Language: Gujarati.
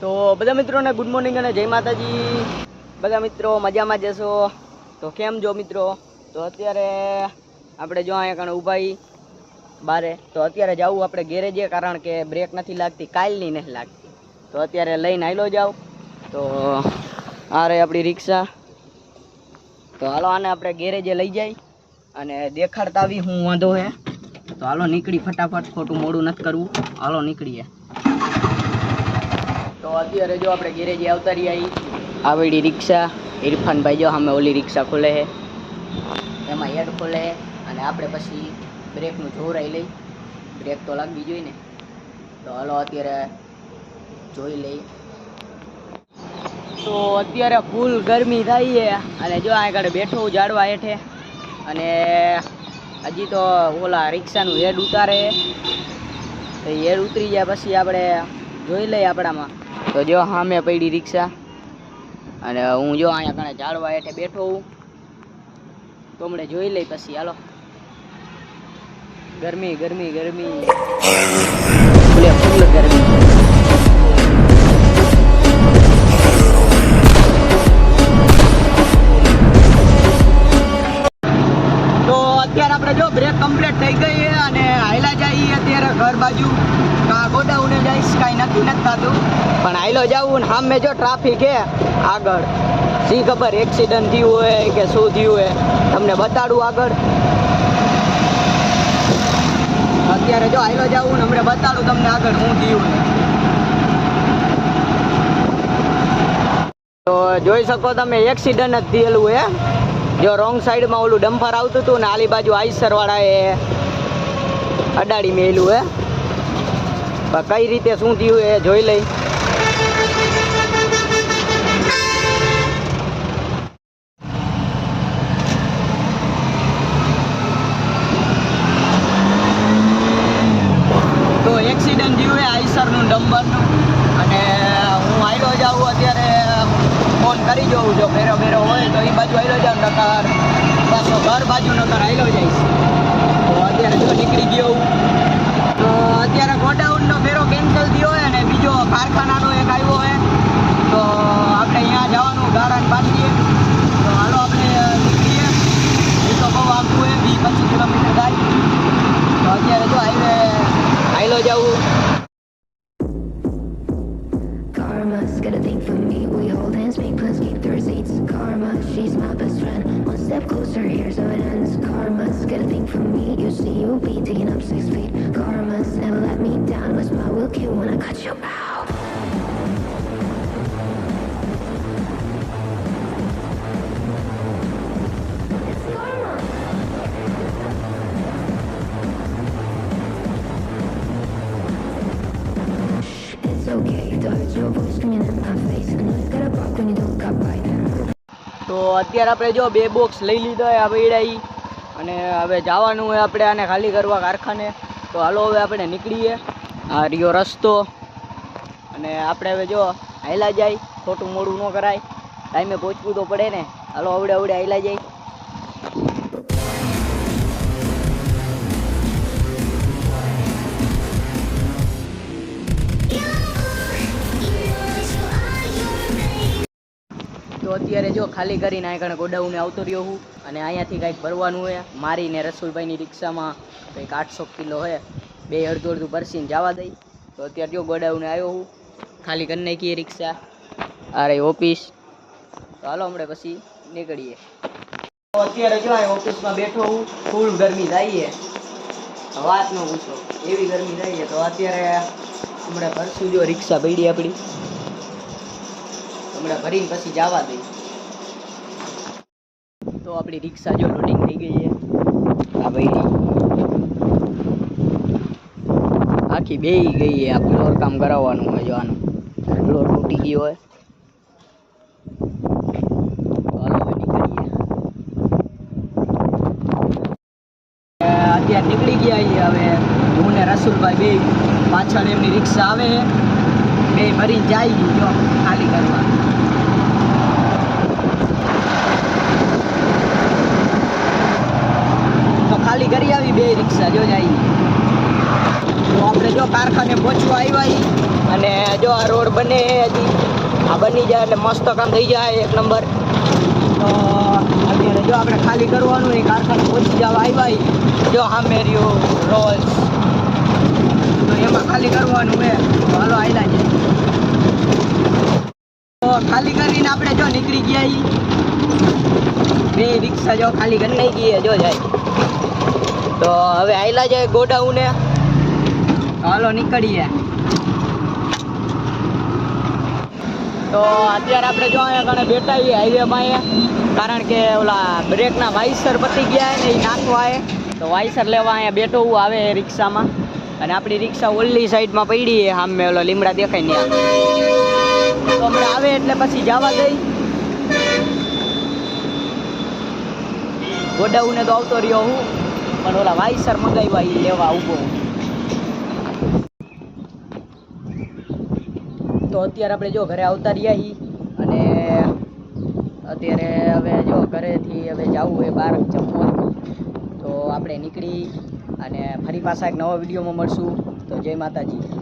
તો બધા મિત્રોને ગુડ મોર્નિંગ અને જય માતાજી. બધા મિત્રો મજામાં જશો તો કેમ જો મિત્રો? તો અત્યારે આપણે જો અહીંયા કણે ઊભા બારે. તો અત્યારે જવું આપણે ગેરેજે કારણ કે બ્રેક નથી લાગતી, કાલની નથી લાગતી. તો અત્યારે લઈને આવેલો જાવ. તો આ રહી આપણી રિક્ષા. તો હાલો આને આપણે ગેરેજે લઈ જાય અને દેખાડતા આવી હું વાંધો હે. તો હાલો નીકળી ફટાફટ, ખોટું મોડું નથી કરવું. હાલો નીકળીએ. તો અત્યારે જો આપણે ગેરેજે આવતા રહ્યા આવેડી રિક્ષા ઇરફાનભાઈ જો અમે ઓલી રિક્ષા ખોલે છે. એમાં હેડ ખોલે અને આપણે પછી બ્રેકનું જોરાઈ લઈ. બ્રેક તો લાગવી જોઈએ ને. તો હાલો અત્યારે જોઈ લઈ. તો અત્યારે ફૂલ ગરમી થાય છે અને જો આગળ બેઠો જાડવા હેઠે અને હજી તો ઓલા રિક્ષાનું હેડ ઉતારે તો હેડ ઉતરી જાય પછી આપણે જોઈ લઈએ આપણામાં. તો જો સામે પડી રિક્ષા. અને હું જો અહીંયા કણે ઝાડવા હેઠે બેઠો હું. તો હમણાં જોઈ લઈ પછી, હાલો. ગરમી ગરમી ગરમી. અત્યારે આપણે જો બ્રેક કમ્પ્લીટ થઈ ગઈ અને હાઈલા જઈએ અત્યારે ઘર બાજુ. ગોડાઉને જઈશ કાંઈ નક્કી નથી થતું. પણ હાઈલો જાવું ને સામે જો ટ્રાફિક હે આગળ. શી ખબર એક્સિડન્ટ થયું હોય કે શું થયું હોય. તમને બતાડું આગળ. અત્યારે જો હાઈલો જાવું ને હમણાં બતાડું તમને આગળ શું થયું તો જોઈ શકો તમે એક્સિડન્ટ જ થયેલું હે જો રોંગ સાઈડમાં ઓલું ડમ્પર આવતું હતું ને આલી બાજુ આઈસર વાળાએ અડાડી મેલું હે. કઈ રીતે શું થયું એ જોઈ લઈ તો એક્સિડન્ટ થયું હે આઈસરનું ડમ્પરનું અને હું આયલો જાઉં અત્યારે ફોન કરી જોઉં જો બેરો બેરો હોય તો એ બાજુ આયલો જાઉં નકર પાછો ઘર બાજુ નકર આવેલો જઈશ તો અત્યારે જો નીકળી ગયો You see, be taking up six feet. Karma's never let me down. My smile will kill when I cut you out. You. તો અત્યારે આપણે જો બે બોક્સ લઈ લીધા આ પૈડા ઈ અને હવે જવાનું હોય આપણે આને ખાલી કરવા કારખાને. તો હાલો હવે આપણે નીકળીએ. આ રહ્યો રસ્તો. અને આપણે હવે જો હાયલા જાય. ખોટું મોડું ન કરાય. ટાઈમે પહોંચવું તો પડે ને. હાલો અવડે અવડે હાયલા જાય. અત્યારે જો ખાલી કરીને આગળ ગોડાઉને આવતો રહ્યો હું અને અહીંયાથી કાંઈક ભરવાનું હોય, મારીને રસુલભાઈની રિક્ષામાં કંઈક આઠસો કિલો હોય, બે અડધું અડધું ભરસીને જવા દઈ. તો અત્યારે જો ગોડાઉને આવ્યો હું, ખાલી કરી નાખીએ રિક્ષા અરે ઓફિસ. તો હાલો હમણાં પછી નીકળીએ. અત્યારે જો ઓફિસમાં બેઠો હું, ફૂલ ગરમી છે. વાત ન પૂછો, એવી ગરમી થાય તો અત્યારે હમણાં ભરશું જો રિક્ષા પડી આપણી. હમણાં ભરીને પછી જવા દઈ તો આપણી રિક્ષા જો લોડિંગ થઈ ગઈ છે. આ ભાઈ. આખી બે ગઈ છે, આ ફ્લોર કામ કરાવવાનું હોય જો ફ્લોર તૂટી ગયો હોય. અત્યારે નીકળી ગયા છીએ હવે. હું ને રસુલભાઈ બે પાછળ એમની રિક્ષા આવે બે મરી જાય જો ખાલી કરવા. તો ખાલી કરી આવી બે રિક્ષા, જો જાય તો આપણે જો કારખાને પહોંચવા આવ્યા અને જો આ રોડ બને હજી. આ બની જાય એટલે મસ્ત કામ થઈ જાય એક નંબર. તો અત્યારે જો આપણે ખાલી કરવાનું, એ કારખાને પહોંચી જવા આવ્યા જો હા મેર્યું રોલ્સ તો એમાં ખાલી કરવાનું હે હાલો આયલા છે. તો ખાલી કરીને આપણે જો નીકળી ગયા બે રિક્ષા જો ખાલી કરી નહીં ગઈએ જો જાય. તો હવે આયલા જાય ગોડાઉને. હાલો નીકળીએ. તો અત્યારે આપણે જો અહીંયા કણે બેઠા છીએ હાઈવેમાં કારણ કે ઓલા બ્રેકના વાઇસર પતી ગયા ને એ નાખવા તો વાઇસર લેવા અહીંયા બેઠો આવે રિક્ષામાં. અને આપણી રિક્ષા ઓલી સાઈડમાં પડી છે, સામે ઓલો લીમડા દેખાય ને તો હમણાં આવે એટલે પછી જવા દઈ. ગોડાઉને તો આવતો રહ્યો હું, પણ ઓલા વાઇસર મંગાવ્યા એ લેવા ઊભો તો અત્યારે આપણે જો ઘરે આવતા રહ્યા હી, અને અત્યારે હવે જો ઘરેથી હવે જવું એ બહાર જમવા. તો આપણે નીકળી અને ફરી પાછા એક નવા વિડીયોમાં મળશું. તો જય માતાજી.